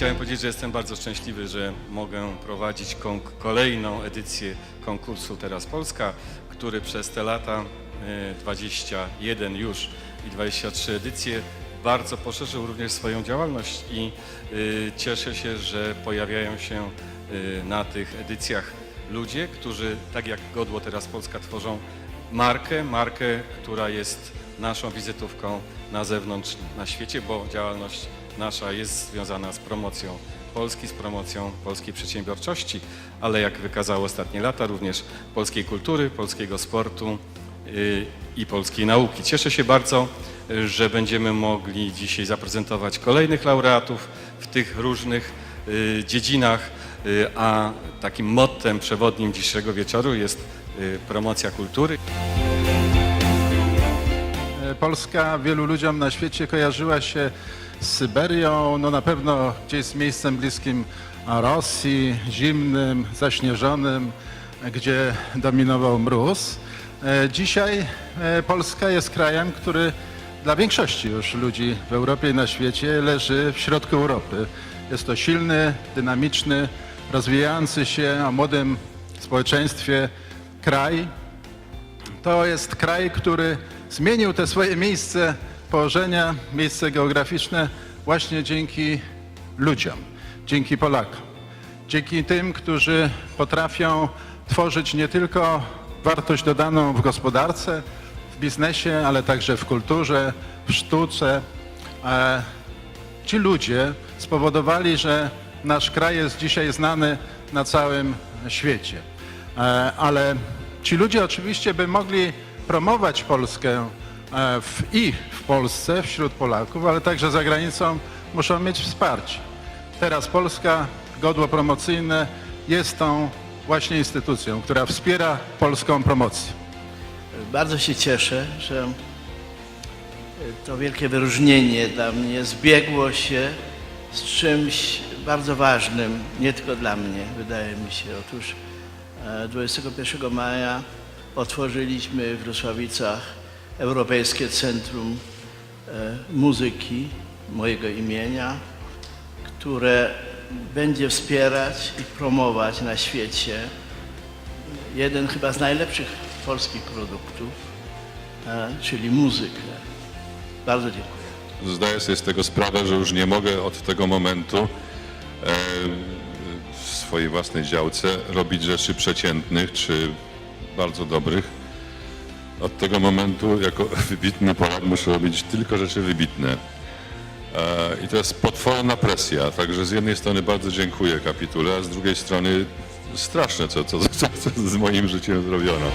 Chciałem powiedzieć, że jestem bardzo szczęśliwy, że mogę prowadzić kolejną edycję konkursu Teraz Polska, który przez te lata e, 21 już i 23 edycje bardzo poszerzył również swoją działalność i y, cieszę się, że pojawiają się y, na tych edycjach ludzie, którzy tak jak Godło Teraz Polska tworzą markę, markę, która jest naszą wizytówką na zewnątrz, na świecie, bo działalność nasza jest związana z promocją Polski, z promocją polskiej przedsiębiorczości, ale jak wykazały ostatnie lata, również polskiej kultury, polskiego sportu y, i polskiej nauki. Cieszę się bardzo, że będziemy mogli dzisiaj zaprezentować kolejnych laureatów w tych różnych y, dziedzinach, y, a takim mottem przewodnim dzisiejszego wieczoru jest promocja kultury. Polska wielu ludziom na świecie kojarzyła się z Syberią, no na pewno gdzieś z miejscem bliskim Rosji, zimnym, zaśnieżonym, gdzie dominował mróz. E, Dzisiaj e, Polska jest krajem, który dla większości już ludzi w Europie i na świecie leży w środku Europy. Jest to silny, dynamiczny, rozwijający się o młodym społeczeństwie kraj, to jest kraj, który zmienił te swoje miejsce położenia, miejsce geograficzne właśnie dzięki ludziom, dzięki Polakom. Dzięki tym, którzy potrafią tworzyć nie tylko wartość dodaną w gospodarce, w biznesie, ale także w kulturze, w sztuce. E, Ci ludzie spowodowali, że nasz kraj jest dzisiaj znany na całym świecie. E, Ale ci ludzie oczywiście by mogli promować Polskę e, w, i w Polsce, wśród Polaków, ale także za granicą muszą mieć wsparcie. Teraz Polska, godło promocyjne jest tą właśnie instytucją, która wspiera polską promocję. Bardzo się cieszę, że to wielkie wyróżnienie dla mnie zbiegło się z czymś bardzo ważnym, nie tylko dla mnie, wydaje mi się. Otóż e, 21 maja otworzyliśmy w Wrocławicach Europejskie Centrum e, Muzyki mojego imienia, które będzie wspierać i promować na świecie jeden chyba z najlepszych polskich produktów, e, czyli muzykę. Bardzo dziękuję. Zdaję sobie z tego sprawę, że już nie mogę od tego momentu e, w swojej własnej działce robić rzeczy przeciętnych czy bardzo dobrych. Od tego momentu jako wybitny Polak muszę robić tylko rzeczy wybitne. E, I to jest potworna presja, także z jednej strony bardzo dziękuję kapitule, a z drugiej strony straszne, co, co, co, co z moim życiem zrobiono.